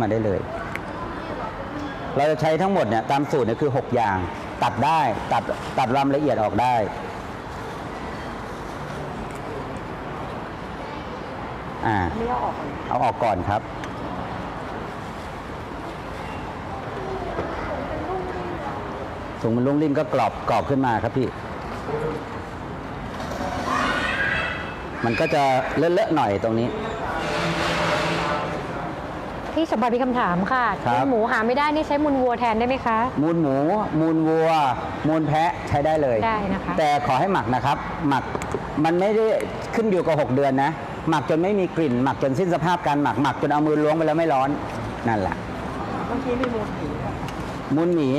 มาได้เลย เราจะใช้ทั้งหมดเนี่ยตามสูตรเนี่ยคือ 6 อย่าง ตัดได้ตัดตัดรำละเอียดออกได้อ่าเอาออกก่อนครับถุงมันลุ่งลิ่นก็กรอบกรอบขึ้นมาครับพี่ มันก็จะเลอะๆหน่อยตรงนี้ พี่สมบัติมีคำถามค่ะครับ มูลหมูหาไม่ได้นี่ใช้มูลวัวแทนได้ไหมคะ มูลหมู มูลวัว มูลแพะใช้ได้เลย ได้นะคะ แต่ขอให้หมักนะครับ หมักมันไม่ได้ขึ้นอยู่กับ 6 เดือนนะ หมักจนไม่มีกลิ่น หมักจนสิ้นสภาพการหมัก หมักจนเอามือล้วงไปแล้วไม่ร้อน นั่นแหละ เมื่อกี้มีมูลหมีมูลหมี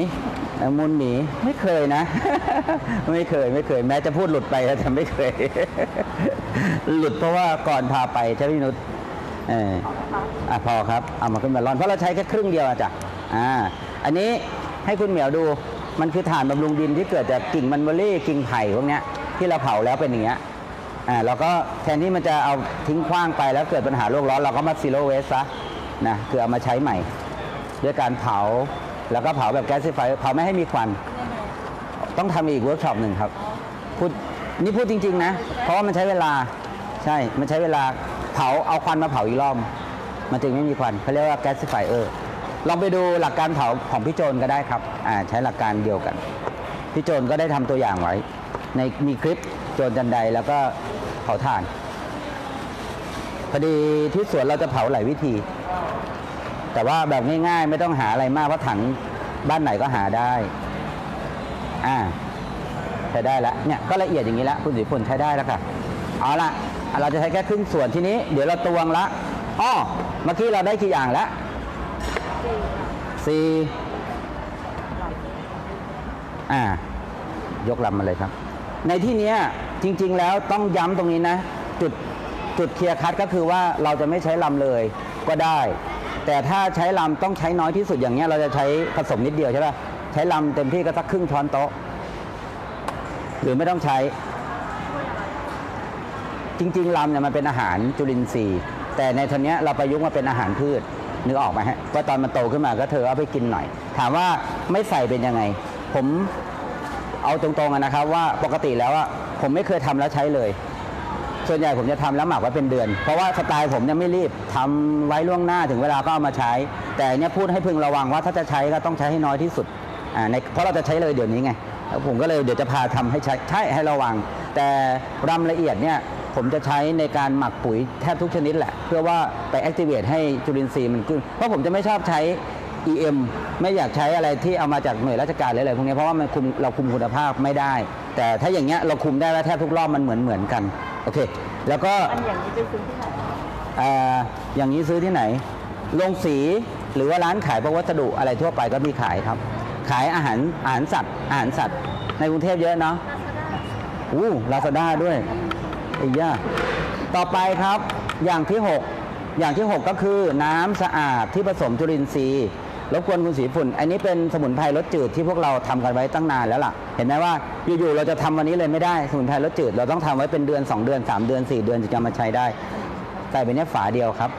เอ่อมูลหมีไม่เคยนะ ไม่เคยไม่เคย แม้จะพูดหลุดไปแต่ไม่เคย หลุดเพราะว่าก่อนพาไปใช่ไหมพี่นุช เอออะพอครับเอามาขึ้นมาร้อนเพราะเราใช้แค่ครึ่งเดียวอะจ้ะอ่าอันนี้ให้คุณเหมียวดูมันคือถ่านบำรุงดินที่เกิดจากกิ่งมันเบอรี่กิ่งไผ่พวกเนี้ยที่เราเผาแล้วเป็นอย่างเงี้ยอ่าเราก็แทนที่มันจะเอาทิ้งขว้างไปแล้วเกิดปัญหาโลกร้อนเราก็มาซีโร่เวสซะนะคือเอามาใช้ใหม่ ด้วยการเผาแล้วก็เผาแบบแก๊สไฟเผาไม่ให้มีควัน ต้องทำอีกเวิร์กช็อปหนึ่งครับพูดนี่พูดจริง ๆ นะ เพราะว่ามันใช้เวลาใช่ มันใช้เวลา เผาเอาควันมาเผาอีกรอบมันจึงไม่มีควันเขาเรียกว่าแก๊สไฟเออร์ลองไปดูหลักการเผาของพี่โจนก็ได้ครับอ่าใช้หลักการเดียวกันพี่โจนก็ได้ทำตัวอย่างไว้ ในมีคลิปโจนจันไดแล้วก็เผาถ่านพอดีที่สวนเราจะเผาหลายวิธี แต่ว่าแบบง่ายๆ ไม่ต้องหาอะไรมากเพราะถังบ้านไหนก็หาได้ อ่าใช้ได้แล้วเนี่ยก็ละเอียดอย่างนี้แล้วคุณสีพลใช้ได้แล้วค่ะ เอาละเราจะใช้แค่ครึ่งส่วนทีนี้ เดี๋ยวเราตวงละอ้อเมื่อกี้เราได้กี่อย่างแล้วสี่อ่ายกลำมาเลยครับ ในที่นี้จริง ๆ แล้วต้องย้ำตรงนี้นะ จุดจุดเคลียร์คัดก็คือว่าเราจะไม่ใช้ลำเลยก็ได้ แต่ถ้าใช้ลำต้องใช้น้อยที่สุดอย่างเงี้ยเราจะใช้ผสมนิดเดียวใช่ป่ะใช้ลำเต็มที่ก็สักครึ่งช้อนโต๊ะ หรือไม่ต้องใช้ จริงๆลำเนี่ยมันเป็นอาหารจุลินทรีย์ แต่ในทีเนี้ยเราประยุกต์มาเป็นอาหารพืชนึกออกไหมฮะว่าตอนมันโตขึ้นมาก็เธอเอาไปกินหน่อย ถามว่าไม่ใส่เป็นยังไง ผมเอาตรงๆนะครับ ว่าปกติแล้วอะผมไม่เคยทำแล้วใช้เลย ส่วนใหญ่ผมจะทำแล้วหมักไว้เป็นเดือน เพราะว่าสไตล์ผมเนี่ยไม่รีบทำไว้ล่วงหน้าถึงเวลาก็เอามาใช้ แต่เนี่ยพูดให้พึงระวังว่าถ้าจะใช้ก็ต้องใช้ให้น้อยที่สุดอ่าในเพราะเราจะใช้เลยเดี๋ยวนี้ไงแล้วผมก็เลยเดี๋ยวจะพาทำให้ใช้ใช่ให้ระวัง แต่รำละเอียดเนี่ย ผมจะใช้ในการหมักปุ๋ยแทบทุกชนิดแหละ เพื่อว่าไปแอคทีเวตให้จุลินทรีย์มันขึ้น เพราะผมจะไม่ชอบใช้ EM ไม่อยากใช้อะไรที่เอามาจากหน่วยราชการหรืออะไรพวกนี้เพราะว่ามันคุมเราคุมคุณภาพไม่ได้ แต่ถ้าอย่างเงี้ยเราคุมได้ว่าแทบทุกรอบมันเหมือนเหมือนกันโอเค แล้วก็อันอย่างนี้จะซื้อที่ไหนเอ่ออย่างนี้ซื้อที่ไหนโรงสีหรือว่าร้านขายพวกวัสดุอะไรทั่วไปก็มีขายครับ ขายอาหารอาหารสัตว์อาหารสัตว์ในกรุงเทพเยอะเนาะอู้ลาซาด้าด้วย ไอ้ย่าต่อไปครับอย่างที่ 6 อย่างที่ 6 ก็คือน้ำสะอาดที่ผสมจุลินทรีย์รบกวนคุณสีฝุ่น อันนี้เป็นสมุนไพรรสจืดที่พวกเราทำกันไว้ตั้งนานแล้วล่ะ เห็นไหมว่าอยู่ๆเราจะทำวันนี้เลยไม่ได้ สมุนไพรรสจืด เราต้องทำไว้เป็นเดือน 2 เดือน 3 เดือน 4 เดือนถึงจะมาใช้ได้ ใส่ไปเนี้ยฝาเดียวครับ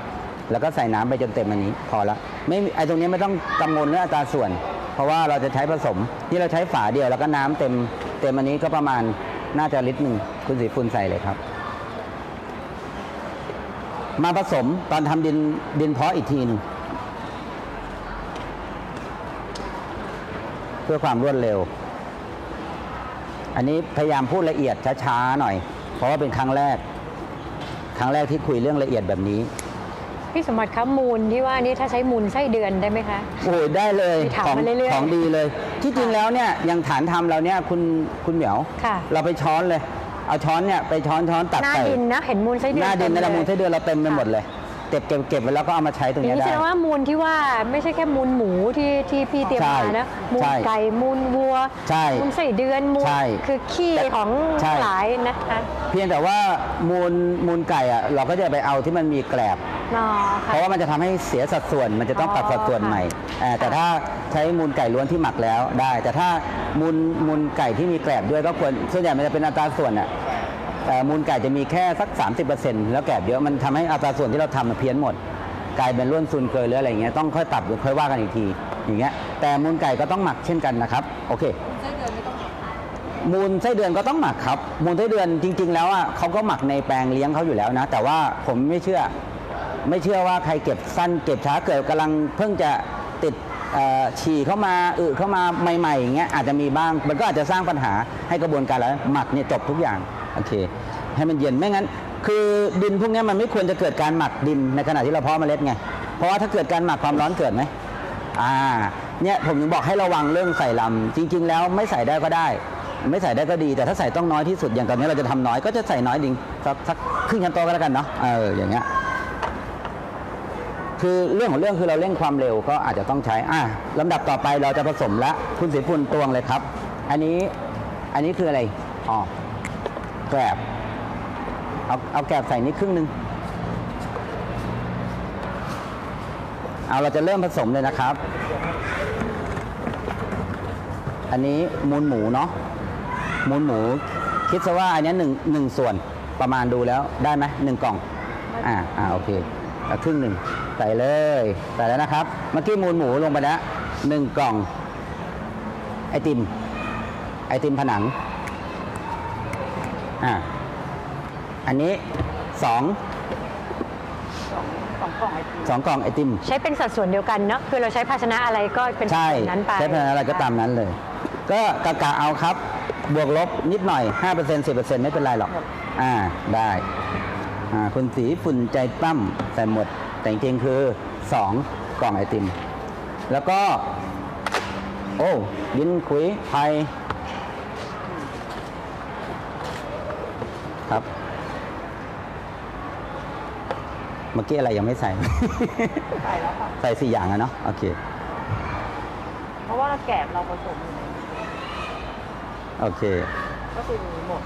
แล้วก็ใส่น้ำไปจนเต็มอันนี้พอละ ไม่ไอตรงนี้ไม่ต้องกังวลเรื่องอัตราส่วน เพราะว่าเราจะใช้ผสม ที่เราใช้ฝาเดียวแล้วก็น้ำเต็มเต็มอันนี้ก็ประมาณน่าจะลิตรหนึ่งคุณสีฝุ่นใส่เลยครับ มาผสมตอนทำดินดินเพาะอีกทีหนึงเพื่อความรวดเร็ว อันนี้พยายามพูดละเอียดช้าๆหน่อย เพราะว่าเป็นครั้งแรก ครั้งแรกที่คุยเรื่องละเอียดแบบนี้พี่สมบัติครับมูลที่ว่านี่ถ้าใช้มูลไส้เดือนได้ไหมคะโอ้ยได้เลยมีถามของมาเรื่อยๆของดีเลย ที่จริงแล้วเนี่ยอย่างฐานทำเราเนี่ยคุณคุณเหมียวค่ะเราไปช้อนเลย เอาช้อนเนี่ยไปช้อนช้อนตัดหน้าใส่ดินนะเห็นมูลไส้เดือนหน้าดินในเต็ละมมูลเลยไส้เดือนเราเต็มไปหมดเลยเก็บเก็บเก็บไว้แล้วก็เอามาใช้ตรงอย่างเนี้ยนี้แสได้ดงว่ามูลที่ว่าไม่ใช่แค่มูลหมูที่ที่พี่เตรียมใช่มานะมูลใช่ไก่มูลวัวใช่มูลไส้เดือนมูลใช่คือขี้ของใช่หลายนะคะเพียงแต่ว่ามูลมูลไก่อะเราก็จะไปเอาที่มันมีแกลบ อ๋อเพค่ะ ราะว่ามันจะทำให้เสียสัดส่วนมันจะต้องปรับอ๋อสัดส่วนค่ะใหม่เอ่อแต่ถ้าใช้มูลไก่ล้วนที่หมักแล้วได้ แต่ถ้ามูลมูลไก่ที่มีแกลบด้วยก็ควรส่วนใหญ่มันจะเป็นอัตราส่วนอะเอ่อมูลไก่จะมีแค่สัก 30%แล้วแกลบเยอะมันทำให้อัตราส่วนที่เราทำมันเพี้ยนหมดกลายเป็นร่วนซุนเกยหรืออะไรเงี้ยต้องค่อยปรับหรือค่อยว่ากันอีกทีอย่างเงี้ยแต่มูลไก่ก็ต้องหมักเช่นกันนะครับโอเคไส้เดือนไม่ต้องหมักมูลไส้เดือนก็ต้องหมักครับ มูลไส้เดือนจริง ๆ แล้วอะเขาก็หมักในแปลงเลี้ยงเขาอยู่แล้วนะ แต่ว่าผมไม่เชื่อ ไม่เชื่อว่าใครเก็บสั้นเก็บช้าเกิดกำลังเพิ่งจะติดฉี่เข้ามาอึเข้ามาใหม่ๆอย่างเงี้ยอาจจะมีบ้าง มันก็อาจจะสร้างปัญหาให้กระบวนการแล้วหมักเนี่ยจบทุกอย่างโอเค ให้มันเย็นไม่งั้น คือดินพวกนี้มันไม่ควรจะเกิดการหมักดินในขณะที่เราเพาะเมล็ดไงเพราะว่าถ้าเกิดการหมักความร้อนเกิดไหมอ่าเนี่ยผมถึงบอกให้ระวังเรื่องใส่ลำจริง ๆ แล้วไม่ใส่ได้ก็ได้ ไม่ใส่ได้ก็ดี แต่ถ้าใส่ต้องน้อยที่สุดอย่างตอนนี้เราจะทำน้อยก็จะใส่น้อยดิงสักสักครึ่งช้นโตก็แล้วกันเนาะเอออย่างเงี้ย คือเรื่องของเรื่องคือเราเร่งความเร็วก็อาจจะต้องใช้อะลำดับต่อไปเราจะผสมละคุณสีพุ่นตวงเลยครับ อันนี้อันนี้คืออะไรอ๋อแกลบเอาเอาแกลบใส่นี่ครึ่งหนึ่งเอาเราจะเริ่มผสมเลยนะครับ อันนี้มูลหมูเนาะมูลหมู คิดซะว่าอันนี้หนึ่งหนึ่งส่วนประมาณดูแล้วได้ไหมหนึ่งกล่องอ่าอ่าโอเค ครึ่งหนึ่งใส่เลยใส่แล้วนะครับ เมื่อกี้มูลหมูลงไปแล้วหนึ่งกล่อง ไอติม ไอติมผนังอ่าอันนี้สองสองกล่องไอติมสองกล่องไอติม ใช้เป็นสัดส่วนเดียวกันเนาะคือเราใช้ภาชนะอะไรก็เป็นสัดใช่ส่วนนั้นไปใช้พลังอะไรก็ตามนั้นเลย ก็กะกะเอาครับ บวกลบนิดหน่อย 5% 10%ไม่เป็นไรหรอก อ่าได้อ่า คุณสีฝุ่นใจปั้มใส่หมด แต่จริงๆคือ 2 กล่องไอติม แล้วก็ โอ้ดินขุยไทยครับ เมื่อกี้อะไรยังไม่ใส่ ใส่แล้วค่ะ ใส่สี่อย่างอะเนาะโอเค เพราะว่าแกบเราผสมอยู่ในโอเค ก็คือหมด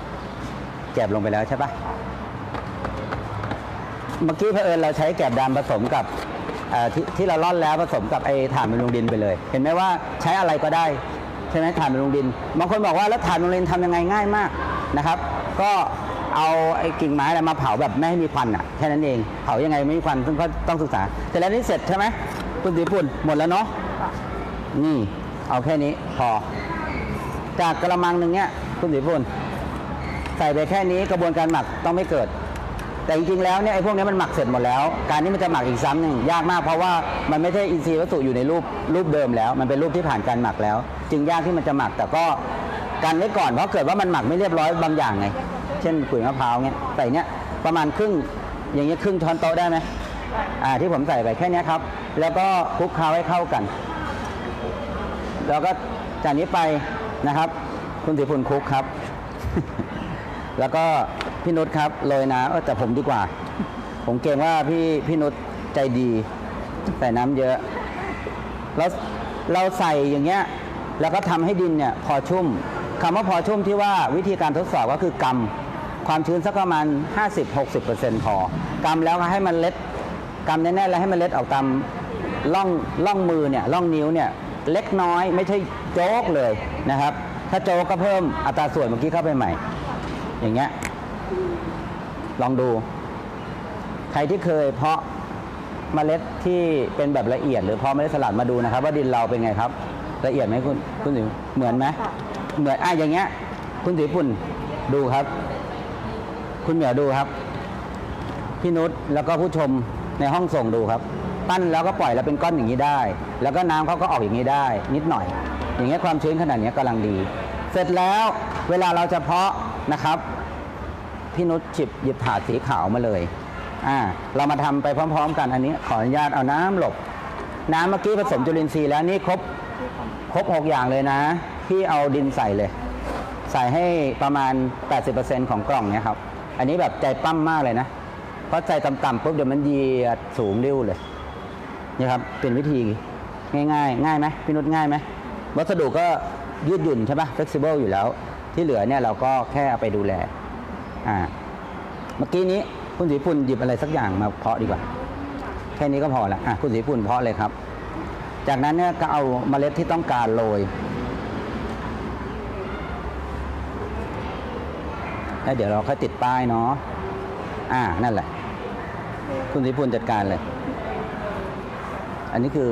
แกบลงไปแล้วใช่ปะ เมื่อกี้เผอิญเราใช้แกบดำผสมกับที่ที่เราร่อนแล้วผสมกับไอ้ถ่านบำรุงดินไปเลย เห็นไหมว่าใช้อะไรก็ได้ ใช่ไหมถ่านบำรุงดินบางคนบอกว่าแล้วถ่านบำรุงดินทำยังไงง่ายมากนะครับ ก็เอาไอ้กิ่งไม้อะไรมาเผาแบบไม่ให้มีควันอะแค่นั้นเองเผายังไงไม่มีควันซึ่งก็ต้องศึกษา แต่แล้วนี่เสร็จใช่ไหมคุณสีปุ่นหมดแล้วเนาะนี่เอาแค่นี้พอ จากกระมังหนึ่งเนี่ยคุณสีพุ่นใส่ไปแค่นี้กระบวนการหมักต้องไม่เกิด แต่จริงๆแล้วเนี่ยไอ้พวกนี้มันหมักเสร็จหมดแล้ว การที่มันจะหมักอีกซ้ำหนึ่งยากมากเพราะว่ามันไม่ใช่อินทรีย์วัตถุอยู่ในรูปรูปเดิมแล้ว มันเป็นรูปที่ผ่านการหมักแล้ว จึงยากที่มันจะหมักแต่ก็การไว้ก่อนเพราะเกิดว่ามันหมักไม่เรียบร้อยบางอย่างไงเช่นขุยมะพร้าวเนี่ยใส่เนี่ยประมาณครึ่งอย่างเงี้ยครึ่งช้อนโต๊ะได้ไหมอ่าที่ผมใส่ไปแค่นี้ครับ แล้วก็คลุกเคล้าให้เข้ากัน แล้วก็จากนี้ไปนะครับ คุณสีพุนคลุกครับ แล้วก็ พี่นุชครับโรยน้ำเออแต่ผมดีกว่า ผมเกรงว่าพี่พี่นุชใจดีใส่น้ำเยอะ แล้วเราใส่อย่างเงี้ย แล้วก็ทำให้ดินเนี่ยพอชุ่มคำว่าพอชุ่มที่ว่าวิธีการทดสอบก็คือกำความชื้นสักประมาณ 50-60%พอกำแล้วก็ให้มันเล็ดกำแน่ๆแล้วให้มันเล็ดออกตามล่องล่องมือเนี่ยล่องนิ้วเนี่ยเล็กน้อยไม่ใช่โจ๊กเลยนะครับ ถ้าโจ๊กก็เพิ่มอัตราส่วนเมื่อกี้เข้าไปใหม่ อย่างเงี้ย ลองดู ใครที่เคยเพาะเมล็ดที่เป็นแบบละเอียด หรือเพาะเมล็ดสลัดมาดูนะครับ ว่าดินเราเป็นไงครับ ละเอียดไหมคุณคุณสิวเหมือนไหมเหมือนอะอย่างเงี้ย คุณสีปุ่นดูครับ คุณเหมียวดูครับ พี่นุชแล้วก็ผู้ชมในห้องส่งดูครับ ปั้นแล้วก็ปล่อยแล้วเป็นก้อนอย่างนี้ได้ แล้วก็น้ำเขาก็ออกอย่างนี้ได้ นิดหน่อย อย่างเงี้ยความชื้นขนาดเนี้ยกำลังดี เสร็จแล้วเวลาเราจะเพาะนะครับ พี่นุชฉิบหยิบถาดสีขาวมาเลยอ่าเรามาทำไปพร้อม ๆ กันอันนี้ ขออนุญาตเอาน้ำหลบ น้ำเมื่อกี้ผสมจุลินทรีย์แล้วนี่ครบครบหกอย่างเลยนะ พี่เอาดินใส่เลย ใส่ให้ประมาณ 80%ของกล่องเนี้ยครับอันนี้แบบใจปั้มมากเลยนะเพราะใจต่ำๆปุ๊บเดี๋ยวมันเหยียดสูงริ้วเลยนี่ครับเป็นวิธีง่ายๆ ง่ายไหมพี่นุชง่ายไหมวัสดุก็ยืดหยุ่นใช่ปะ flexible อยู่แล้ว ที่เหลือเนี่ยเราก็แค่เอาไปดูแล อ่า เมื่อกี้นี้คุณสีปุ่นหยิบอะไรสักอย่างมาเพาะดีกว่า แค่นี้ก็พอละอะคุณสีปุ่นเพาะเลยครับ จากนั้นเนี่ยก็เอาเมล็ดที่ต้องการโรยแล้วเดี๋ยวเราค่อยติดป้ายเนาะอ่า นั่นแหละ คุณสีปุ่นจัดการเลย อันนี้คือ